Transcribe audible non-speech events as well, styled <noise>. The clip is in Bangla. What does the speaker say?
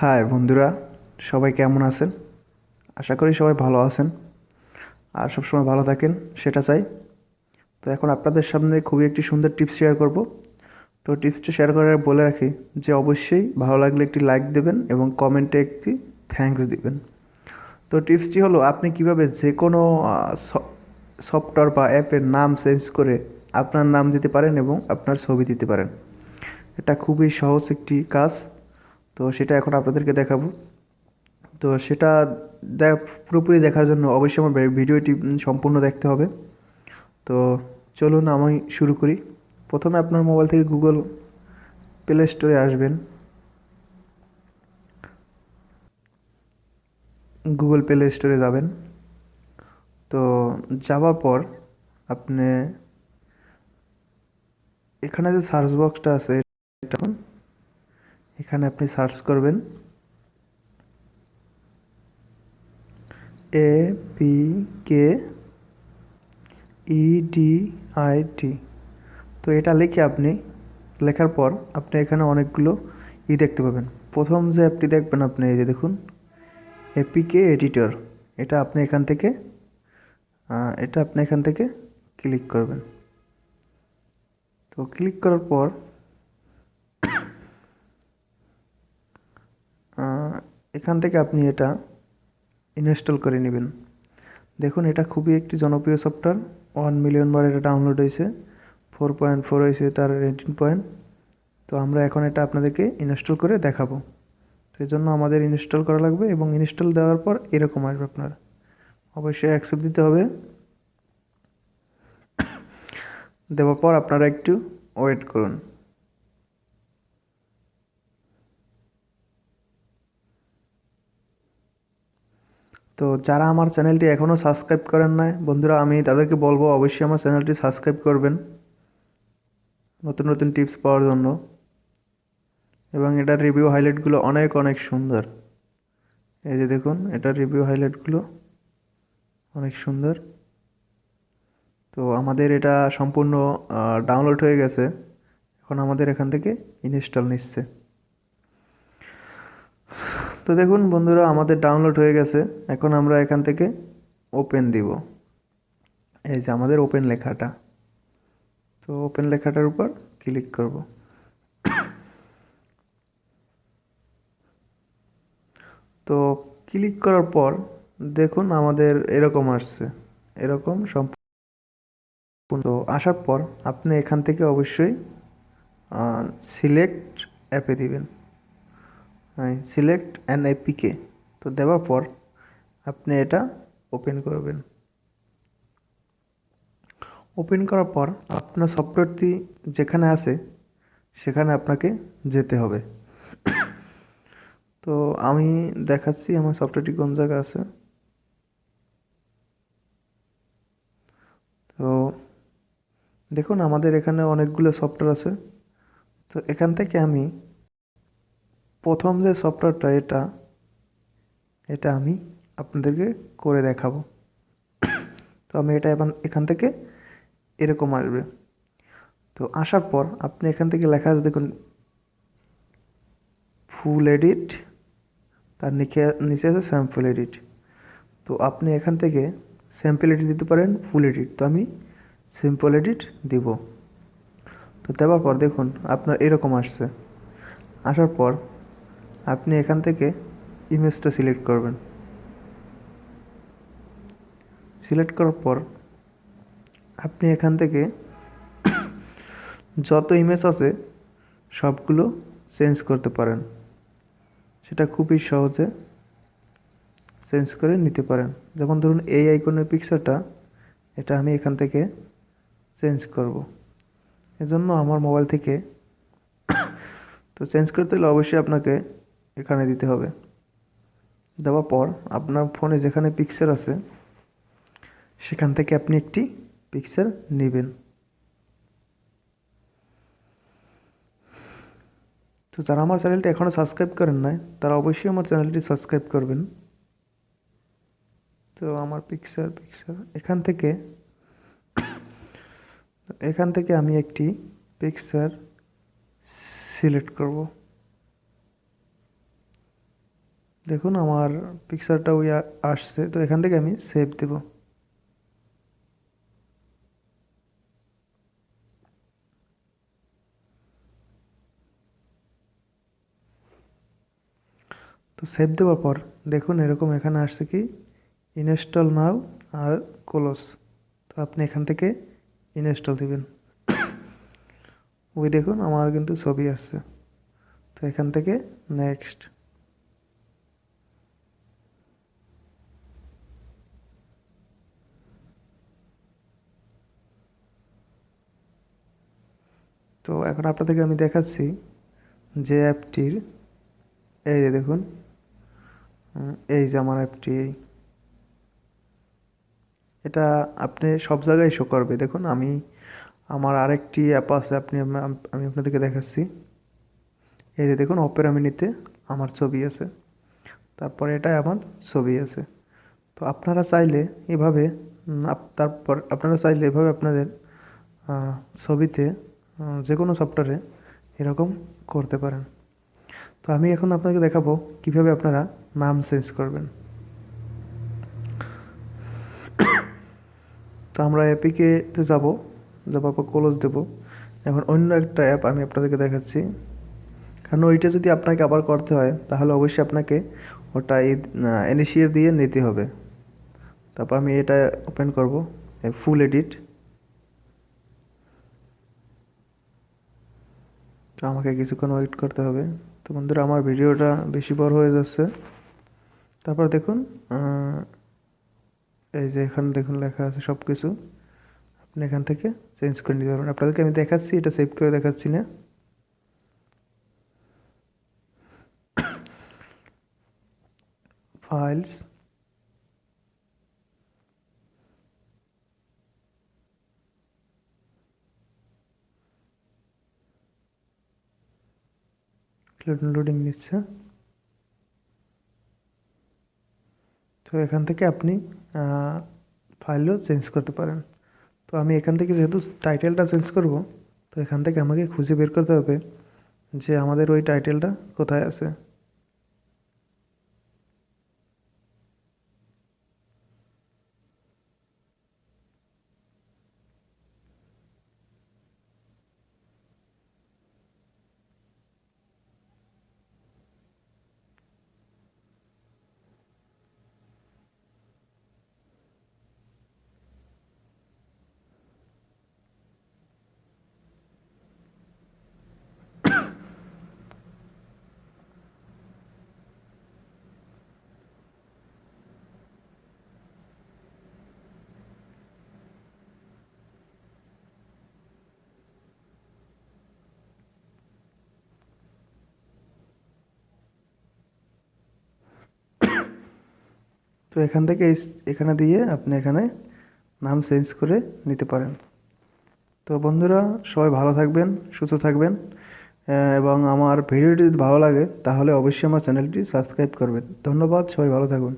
হাই বন্ধুরা, সবাই কেমন আছেন? আশা করি সবাই ভালো আছেন। আর সবসময় ভালো থাকেন, সেটা চাই। তো এখন আপনাদের সামনে খুবই একটি সুন্দর টিপস শেয়ার করব। তো টিপসটা শেয়ার করার বলে রাখি যে, অবশ্যই ভালো লাগলে একটি লাইক দেবেন এবং কমেন্টে একটি থ্যাঙ্কস দিবেন। তো টিপসটি হলো, আপনি কীভাবে যে কোনো সফটওয়্যার বা অ্যাপের নাম চেঞ্জ করে আপনার নাম দিতে পারেন এবং আপনার ছবি দিতে পারেন। এটা খুবই সহজ একটি কাজ। তো সেটা এখন আপনাদেরকে দেখাবো। তো সেটা দেখ, পুরোপুরি দেখার জন্য অবশ্যই আমার ভিডিওটি সম্পূর্ণ দেখতে হবে। তো চলুন আমি শুরু করি। প্রথমে আপনার মোবাইল থেকে গুগল প্লে স্টোরে আসবেন। গুগল প্লে স্টোরে যাবেন। তো যাওয়ার পর আপনি এখানে যে সার্চ বক্সটা আছে এটা এখানে আপনি সার্চ করবেন। A P K E D I T. তো এটা লিখে আপনি, লেখার পর আপনি এখানে অনেকগুলো ই দেখতে পাবেন। প্রথম যে অ্যাপটি দেখবেন আপনি, এই যে দেখুন এপিকে এডিটর। এটা আপনি এখান থেকে এটা আপনি এখান থেকে ক্লিক করবেন। তো ক্লিক করার পর এখান থেকে আপনি এটা ইনস্টল করে নেবেন। দেখুন, এটা খুবই একটি জনপ্রিয় সফটওয়্যার। ওয়ান মিলিয়ন বার এটা ডাউনলোড হয়েছে। ফোর পয়েন্ট ফোর হয়েছে তার রেটিং পয়েন্ট তো আমরা এখন এটা আপনাদেরকে ইনস্টল করে দেখাবো। এই জন্য আমাদের ইনস্টল করা লাগবে এবং ইনস্টল দেওয়ার পর এরকম আসবে আপনার। অবশ্যই অ্যাকসেপ্ট দিতে হবে। <coughs> দেওয়ার পর আপনারা একটু ওয়েট করুন। তো যারা আমার চ্যানেলটি এখনও সাবস্ক্রাইব করেন নাই, বন্ধুরা আমি তাদেরকে বলব অবশ্যই আমার চ্যানেলটি সাবস্ক্রাইব করবেন। নতুন নতুন টিপস পাওয়ার জন্য। এবং এটার রিভিউ হাইলাইটগুলো অনেক অনেক সুন্দর। এই যে দেখুন, এটার রিভিউ হাইলাইটগুলো অনেক সুন্দর। তো আমাদের এটা সম্পূর্ণ ডাউনলোড হয়ে গেছে। এখন আমাদের এখান থেকে ইনস্টল নিচ্ছে। তো দেখুন বন্ধুরা, আমাদের ডাউনলোড হয়ে গেছে। এখন আমরা এখান থেকে ওপেন দিব। এই যে আমাদের ওপেন লেখাটা। তো ওপেন লেখাটার উপর ক্লিক করব। তো ক্লিক করার পর দেখুন আমাদের এরকম আসছে। এরকম সম্পূর্ণ। তো আসার পর আপনি এখান থেকে অবশ্যই সিলেক্ট অ্যাপে দিবেন। সিলেক্ট এপিকে তো দেওয়ার পর আপনি এটা ওপেন করবেন। ওপেন করার পর আপনার সফটওয়্যারটি যেখানে আছে, সেখানে আপনাকে যেতে হবে। তো আমি দেখাচ্ছি আমার সফটওয়্যারটি কোন জায়গায় আছে। তো দেখুন আমাদের এখানে অনেকগুলো সফটওয়্যার আছে। তো এখান থেকে আমি প্রথম যে সফটওয়্যারটা এটা এটা আমি আপনাদেরকে করে দেখাবো। তো আমি এটা এবার এখান থেকে এরকম আসবে। তো আসার পর আপনি এখান থেকে লেখা আছে দেখুন ফুল এডিট তার নিচে নিচে আছে স্যাম্পল এডিট তো আপনি এখান থেকে স্যাম্পল এডিট দিতে পারেন ফুল এডিট তো আমি সিম্পল এডিট দিব। তো দেওয়ার পর দেখুন, আপনার এরকম আসছে। আসার পর আপনি এখান থেকে ইমেজটা সিলেক্ট করবেন। সিলেক্ট করার পর আপনি এখান থেকে যত ইমেজ আছে সবগুলো চেঞ্জ করতে পারেন। সেটা খুবই সহজে চেঞ্জ করে নিতে পারেন। যেমন ধরুন এই আইকনের পিকচারটা এটা আমি এখান থেকে চেঞ্জ করব। এজন্য আমার মোবাইল থেকে তো চেঞ্জ করতে হলে অবশ্যই আপনাকে এখানে দিতে হবে। দেওয়ার পর আপনার ফোনে যেখানে পিকচার আছে, সেখান থেকে আপনি একটি পিকচার নেবেন। তো যারা আমার চ্যানেলটি এখনও সাবস্ক্রাইব করেন নাই, তারা অবশ্যই আমার চ্যানেলটি সাবস্ক্রাইব করবেন। তো আমার পিকচার পিকচার এখান থেকে এখান থেকে আমি একটি পিকচার সিলেক্ট করব। দেখুন আমার পিকচারটা ওই আসছে, তো এখান থেকে আমি সেভ দেব। তো সেভ দেওয়ার পর দেখুন এরকম এখানে আসছে কি ইনস্টল নাও আর ক্লোজ তো আপনি এখান থেকে ইনস্টল দিবেন। <coughs> ওই দেখুন আমার কিন্তু ছবি আসছে। তো এখান থেকে নেক্সট তো এখন আপনাদেরকে আমি দেখাচ্ছি যে অ্যাপটির, এই যে দেখুন এই যে আমার অ্যাপটি এটা আপনি সব জায়গায় শো করবে। দেখুন, আমি আমার আরেকটি অ্যাপ আছে, আপনি আমি আপনাদেরকে দেখাচ্ছি। এই যে দেখুন অপেরা মিনিতে আমার ছবি আছে। তারপরে এটাই আমার ছবি আছে। তো আপনারা চাইলে এভাবে তারপর আপনারা চাইলে এভাবে আপনাদের ছবিতে যে কোনো সফটওয়্যারে এরকম করতে পারেন। তো আমি এখন আপনাকে দেখাবো কীভাবে আপনারা নাম চেঞ্জ করবেন। তো আমরা অ্যাপিকে যাব যাবার পর ক্লোজ দেবো। এখন অন্য একটা অ্যাপ আমি আপনাদেরকে দেখাচ্ছি। কারণ ওইটা যদি আপনাকে আবার করতে হয়, তাহলে অবশ্যই আপনাকে ওটা ইনিশিয়েট দিয়ে নিতে হবে। তারপর আমি এটা ওপেন করব ফুল এডিট তো আমাকে কিছুক্ষণ ওয়েট করতে হবে। তো বন্ধুরা, আমার ভিডিওটা বেশি বড় হয়ে যাচ্ছে। তারপর দেখুন এই যে এখানে দেখুন লেখা আছে সব কিছু আপনি এখান থেকে চেঞ্জ করে নিতে পারবেন। আপনাদেরকে আমি দেখাচ্ছি, এটা সেভ করে দেখাচ্ছি না। <coughs> ফাইলস লোডিং নিচ্ছে। তো এখান থেকে আপনি ফাইলও চেঞ্জ করতে পারেন। তো আমি এখান থেকে যেহেতু টাইটেলটা চেঞ্জ করব, তো এখান থেকে আমাকে খুঁজে বের করতে হবে যে আমাদের ওই টাইটেলটা কোথায় আছে। তো এখান থেকে এখানে দিয়ে আপনি এখানে নাম চেঞ্জ করে নিতে পারেন। তো বন্ধুরা, সবাই ভালো থাকবেন, সুস্থ থাকবেন এবং আমার ভিডিওটি যদি ভালো লাগে, তাহলে অবশ্যই আমার চ্যানেলটি সাবস্ক্রাইব করবেন। ধন্যবাদ, সবাই ভালো থাকুন।